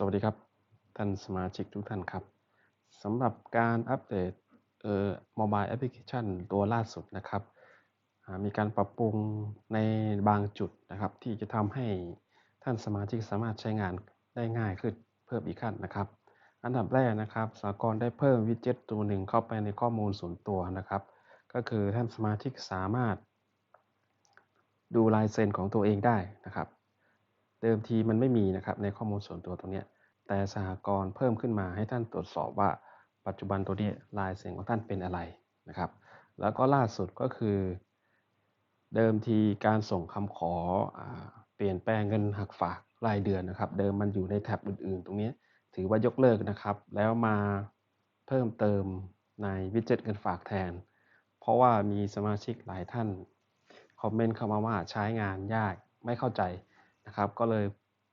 สวัสดีครับ ท่านสมาชิกทุกท่านครับสำหรับการอัปเดตเอ่อมบายแอปพลิเคชันตัวล่าสุดนะครับ มีการปรับปรุงในบางจุดนะครับ ที่จะทำให้ท่านสมาชิกสามารถใช้งานได้ง่ายขึ้นเพิ่มอีกขั้นนะครับ อันดับแรกนะครับสากลได้เพิ่มวิดเจ็ตตัวหนึ่งเข้าไปในข้อมูลส่วนตัวนะครับ ก็คือท่านสมาชิกสามารถ ดูลายเซ็นของตัวเองได้นะครับ เดิมทีมันไม่มีนะครับในข้อมูลส่วนตัวตรงนี้ แต่สหกรณ์เพิ่มขึ้นมาให้ท่านตรวจสอบว่าปัจจุบันตัวนี้ลายเซ็นของท่านเป็นอะไรนะครับ แล้วก็ล่าสุดก็คือ เดิมทีการส่งคำขออเปลี่ยนแปลงเงินหักฝากรายเดือนนะครับ เดิมมันอยู่ในแท็บอื่น ๆ ตรงนี้ถือว่ายกเลิกนะครับ แล้วมาเพิ่มเติมในวิดเจ็ตเงินฝากแทน เพราะว่ามีสมาชิกหลายท่านคอมเมนต์เข้ามาว่าใช้งานยากไม่เข้าใจ นะครับ ก็เลย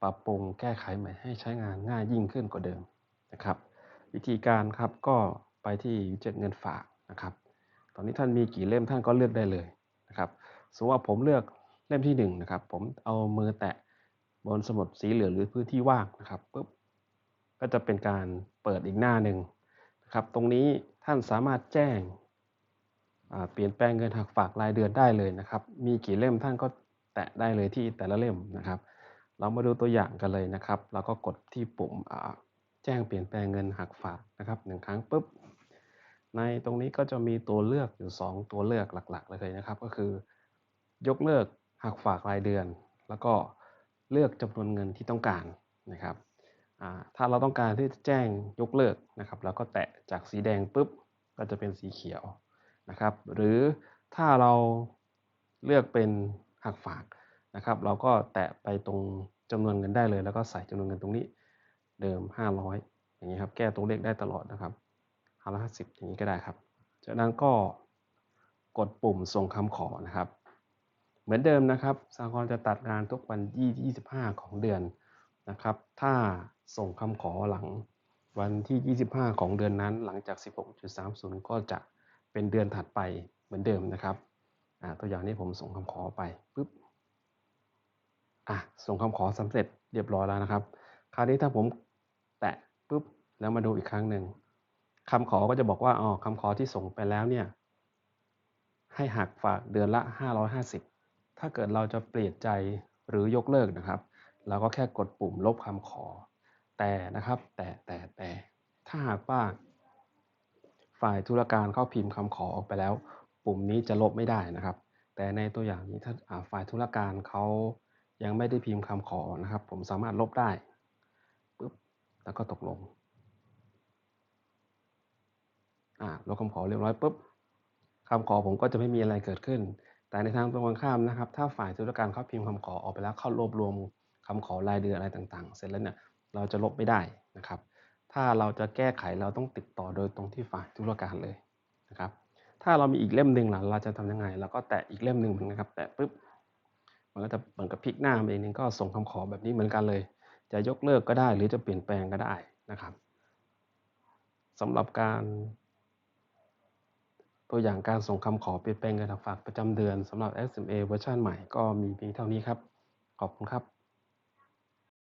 ปรับปรุงแก้ไขใหม่ให้ใช้งานง่ายยิ่งขึ้นกว่าเดิมนะครับ วิธีการครับก็ไปที่วิดเจ็ตเงินฝากนะครับ ตอนนี้ท่านมีกี่เล่มท่านก็เลือกได้เลยนะครับสมมติว่าผมเลือกเล่มที่1นงนะครับ ผมเอามือแตะบนสมุดสีเหลืองหรือพื้นที่ว่างนะครับปุ๊บก็จะเป็นการเปิดอีกหน้าหนึ่งนะครับ ตรงนี้ท่านสามารถแจ้งเปลี่ยนแปลงเงินหักฝากรายเดือนได้เลยนะครับ มีกี่เล่มท่านก็ แตะได้เลยที่แต่ละเล่มนะครับ เรามาดูตัวอย่างกันเลยนะครับ เราก็กดที่ปุ่มแจ้งเปลี่ยนแปลงเงินหักฝากนะครับหนึ่งครั้งปุ๊บ ในตรงนี้ก็จะมีตัวเลือกอยู่ 2 ตัวเลือกหลักๆเลยนะครับ ก็คือ ยกเลิกหักฝากรายเดือน แล้วก็เลือกจำนวนเงินที่ต้องการนะครับถ้าเราต้องการที่จะแจ้งยกเลิกนะครับเราก็แตะจากสีแดงปุ๊บก็จะเป็นสีเขียวนะครับ หรือถ้าเราเลือกเป็น หักฝากนะครับ เราก็แตะไปตรงจำนวนเงินได้เลย แล้วก็ใส่จำนวนเงินตรงนี้เดิม 500 อย่างนี้ครับ แก้ตัวเลขได้ตลอดนะครับห้าร้อยห้าสิบอย่างนี้ก็ได้ครับ จากนั้นก็กดปุ่มส่งคำขอนะครับ เหมือนเดิมนะครับสากลจะตัดงานทุกวันที่25 ของเดือนนะครับ ถ้าส่งคำขอหลังวันที่ 25 ของเดือนนั้น หลังจาก 16.30 ก็จะเป็นเดือนถัดไปเหมือนเดิมนะครับ ตัวอย่างนี้ผมส่งคำขอไปปุ๊บอะส่งคำขอสำเร็จเรียบร้อยแล้วนะครับ คราวนี้ถ้าผมแตะปุ๊บแล้วมาดูอีกครั้งหนึ่งคำขอก็จะบอกว่าอ๋อคำขอที่ส่งไปแล้วเนี่ยให้หักฝากเดือนละ 550 ถ้าเกิดเราจะเปลี่ยนใจหรือยกเลิกนะครับ เราก็แค่กดปุ่มลบคำขอ แต่นะครับ แต่แต่แต่ถ้าหากว่าฝ่ายธุรการเข้าพิมพ์คำขอออกไปแล้ว ปุ่มนี้จะลบไม่ได้นะครับ แต่ในตัวอย่างนี้ถ้าฝ่ายธุรการเขายังไม่ได้พิมพ์คำขอนะครับ ผมสามารถลบได้ปุ๊บแล้วก็ตกลงอ่าลบคำขอเรียบร้อยปุ๊บคำขอผมก็จะไม่มีอะไรเกิดขึ้น แต่ในทางตรงกันข้ามนะครับ ถ้าฝ่ายธุรการเขาพิมพ์คำขอออกไปแล้วเข้ารวบรวมคำขอรายเดือนอะไรต่างๆ เสร็จแล้วเนี่ยเราจะลบไม่ได้นะครับ ถ้าเราจะแก้ไขเราต้องติดต่อโดยตรงที่ฝ่ายธุรการเลยนะครับ ถ้าเรามีอีกเล่มหนึ่งล่ะเราจะทำยังไงเราก็แตะอีกเล่มหนึ่งเหมือนกันครับ แตะปุ๊บมันก็จะเหมือนกับพลิกหน้าเองนึงก็ส่งคำขอแบบนี้เหมือนกันเลย จะยกเลิกก็ได้หรือจะเปลี่ยนแปลงก็ได้นะครับสำหรับการตัวอย่างการส่งคำขอเปลี่ยนแปลงเงินฝากประจำเดือนสำหรับ SMA เวอร์ชันใหม่ก็มีเพียงเท่านี้ครับ ขอบคุณครับ